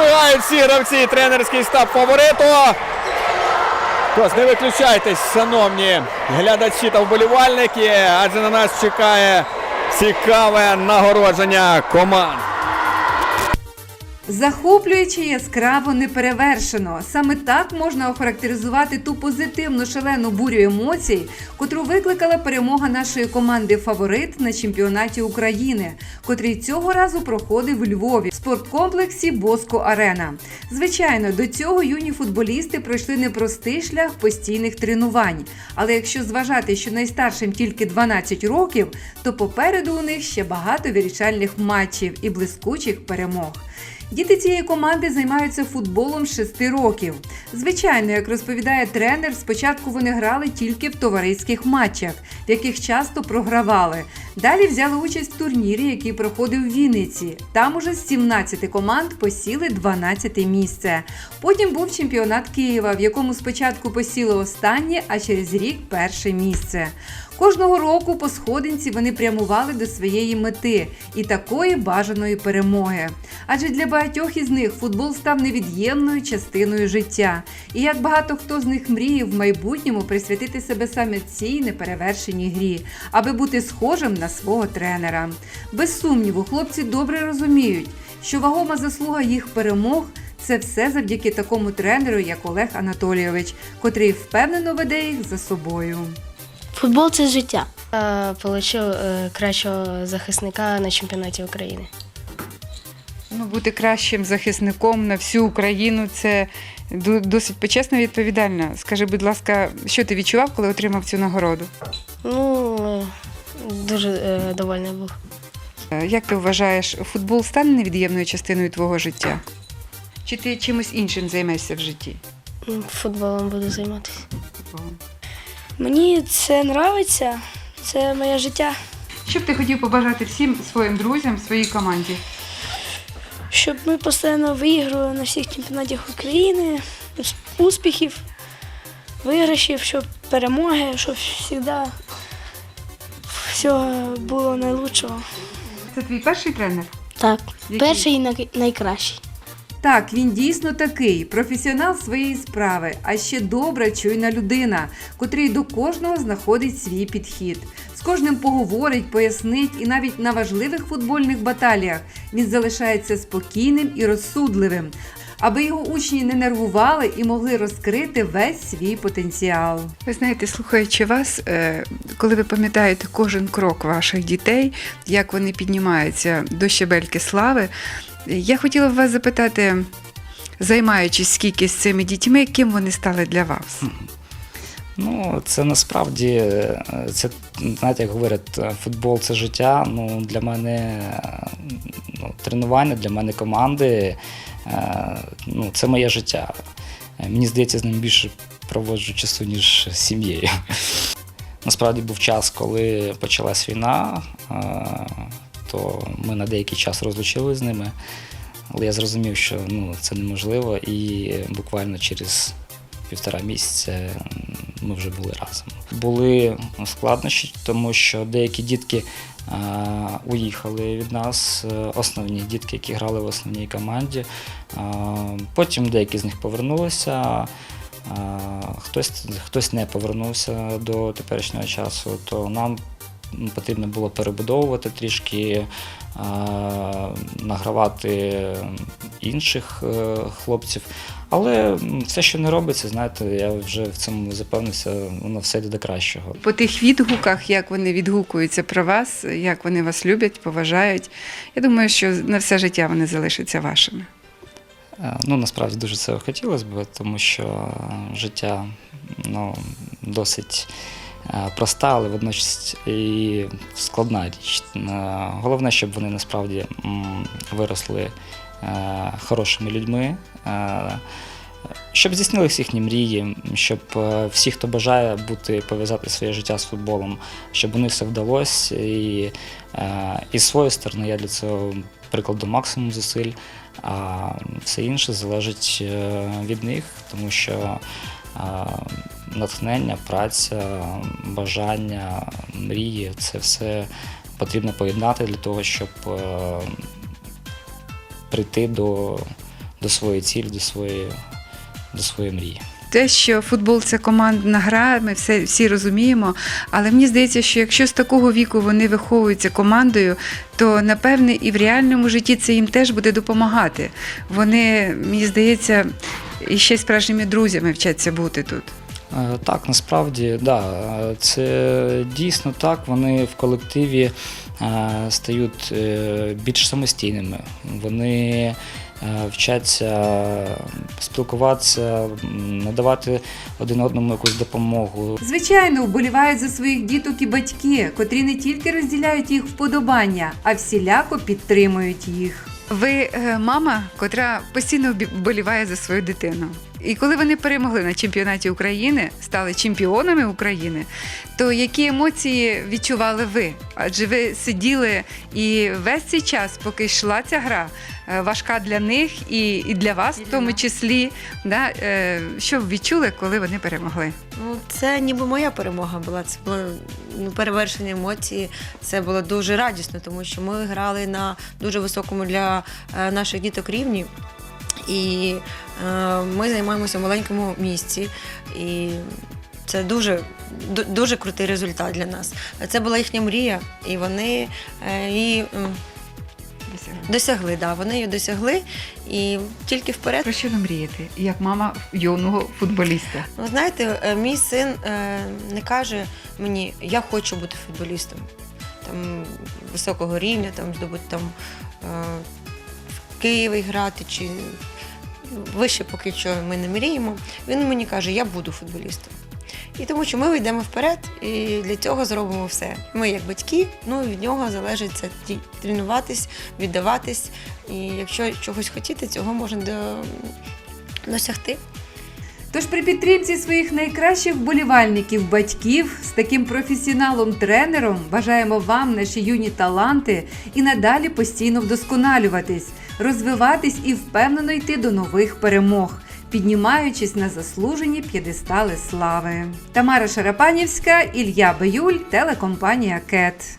Підбігають всі гравці. Тренерський стаб фавориту. Тож не виключайтесь, шановні глядачі та вболівальники, адже на нас чекає цікаве нагородження команд. Захоплююче яскраво неперевершено. Саме так можна охарактеризувати ту позитивну шалену бурю емоцій, котру викликала перемога нашої команди Фаворит на чемпіонаті України, котрий цього разу проходив у Львові в спорткомплексі Боско Арена. Звичайно, до цього юні футболісти пройшли непростий шлях постійних тренувань. Але якщо зважати, що найстаршим тільки 12 років, то попереду у них ще багато вирішальних матчів і блискучих перемог. Діти цієї команди займаються футболом з 6 років. Звичайно, як розповідає тренер, спочатку вони грали тільки в товариських матчах, в яких часто програвали. Далі взяли участь в турнірі, який проходив в Вінниці. Там уже з 17 команд посіли 12 місце. Потім був чемпіонат Києва, в якому спочатку посіли останнє, а через рік перше місце. Кожного року по сходинці вони прямували до своєї мети і такої бажаної перемоги. Адже для багатьох із них футбол став невід'ємною частиною життя. І як багато хто з них мріє в майбутньому присвятити себе саме цій неперевершеній грі, аби бути схожим на свого тренера. Без сумніву, хлопці добре розуміють, що вагома заслуга їх перемог. Це все завдяки такому тренеру, як Олег Анатолійович, котрий впевнено веде їх за собою. Футбол це життя. Я отримав кращого захисника на чемпіонаті України. Ну, бути кращим захисником на всю Україну це досить почесно і відповідально. Скажи, будь ласка, що ти відчував, коли отримав цю нагороду? Ну, е, дуже е, довольний був. Е, Як ти вважаєш, футбол стане невід'ємною частиною твого життя? Чи ти чимось іншим займаєшся в житті? Футболом буду займатися. Футболом. Мені це подобається, це моє життя. Що б ти хотів побажати всім своїм друзям, своїй команді? Щоб ми постійно виіграли на всіх чемпіонатах України, успіхів, виграшів, щоб перемоги, щоб завжди все було найлучшого. Це твій перший тренер? Так, Який? перший і най- найкращий. Так, він дійсно такий професіонал своєї справи, а ще добра, чуйна людина, котрий до кожного знаходить свій підхід. З кожним поговорить, пояснить, і навіть на важливих футбольних баталіях він залишається спокійним і розсудливим, аби його учні не нервували і могли розкрити весь свій потенціал. Ви знаєте, слухаючи вас, е, коли ви пам'ятаєте кожен крок ваших дітей, як вони піднімаються до щебельки слави, я хотіла б вас запитати, займаючись скільки з цими дітьми, ким вони стали для вас? Ну, це насправді, е, це, знаєте, як говорять, е, футбол це життя. Ну, для мене е, ну, тренування, для мене команди, ну, це моє життя. Мені здається, з ним більше проводжу часу, ніж з сім'єю. Насправді був час, коли почалась війна, то ми на деякий час розлучилися з ними. Але я зрозумів, що ну, це неможливо, і буквально через півтора місяця ми вже були разом. Були складнощі, тому що деякі дітки а, уїхали від нас, е, основні дітки, які грали в основній команді. А, потім деякі з них повернулися. Хтось, хтось не повернувся до теперішнього часу, то нам потрібно було перебудовувати трішки, награвати інших е, хлопців. Але все, що не робиться, знаєте, я вже в цьому запевнився, воно все йде до кращого. По тих відгуках, як вони відгукуються про вас, як вони вас люблять, поважають. Я думаю, що на все життя вони залишаться вашими. Е, Ну, насправді дуже це хотілося б, тому що життя ну, досить е, проста, але водночас і складна річ. Е, Головне, щоб вони насправді виросли е, хорошими людьми. е, Щоб здійснили всі їхні мрії, щоб е, всі, хто бажає бути пов'язати своє життя з футболом, щоб у них все вдалося. І, е, і з своєї сторони я для цього прикладу максимум зусиль, а все інше залежить е, від них, тому що е, натхнення, праця, бажання, мрії це все потрібно поєднати для того, щоб е, прийти до, до своєї цілі, до своєї, до своєї мрії. Те, що футбол це командна гра, ми все всі розуміємо. Але мені здається, що якщо з такого віку вони виховуються командою, то напевне і в реальному житті це їм теж буде допомагати. Вони, мені здається, і ще справжніми друзями вчаться бути тут. Е, Так, насправді, да, це дійсно так. Вони в колективі е, стають е, більш самостійними. Вони вчаться спілкуватися, надавати один одному якусь допомогу. Звичайно, вболівають за своїх діток і батьки, котрі не тільки розділяють їх вподобання, а всіляко підтримують їх. Ви мама, котра постійно вболіває за свою дитину. І коли вони перемогли на чемпіонаті України, стали чемпіонами України, то які емоції відчували ви? Адже ви сиділи і весь цей час, поки йшла ця гра, е, важка для них і, і для вас, в тому числі. Да? е, Що відчули, коли вони перемогли? Ну, це ніби моя перемога була. Це було ну, перевершення емоцій. Це було дуже радісно, тому що ми грали на дуже високому для е, наших діток рівні. І е, ми займаємося в маленькому місці. І це дуже, дуже крутий результат для нас. Це була їхня мрія, і вони е, її м, досягли. Да, вони її досягли. І тільки вперед. Про що ви мрієте, як мама юного футболіста? Ну, знаєте, е, мій син е, не каже мені, я хочу бути футболістом там, високого рівня, там, здобути там, е, в Києві грати чи вище поки що ми не мріємо. Він мені каже, я буду футболістом. І тому що ми йдемо вперед і для цього зробимо все. Ми як батьки, ну і від нього залежить це тренуватись, віддаватись. І якщо чогось хотіти, цього можна до- досягти. Тож при підтримці своїх найкращих вболівальників, батьків з таким професіоналом-тренером бажаємо вам, наші юні таланти, і надалі постійно вдосконалюватись, розвиватись і впевнено йти до нових перемог, піднімаючись на заслужені п'єдестали слави. Тамара Шарапанівська, Ілля Биюль, телекомпанія Кет.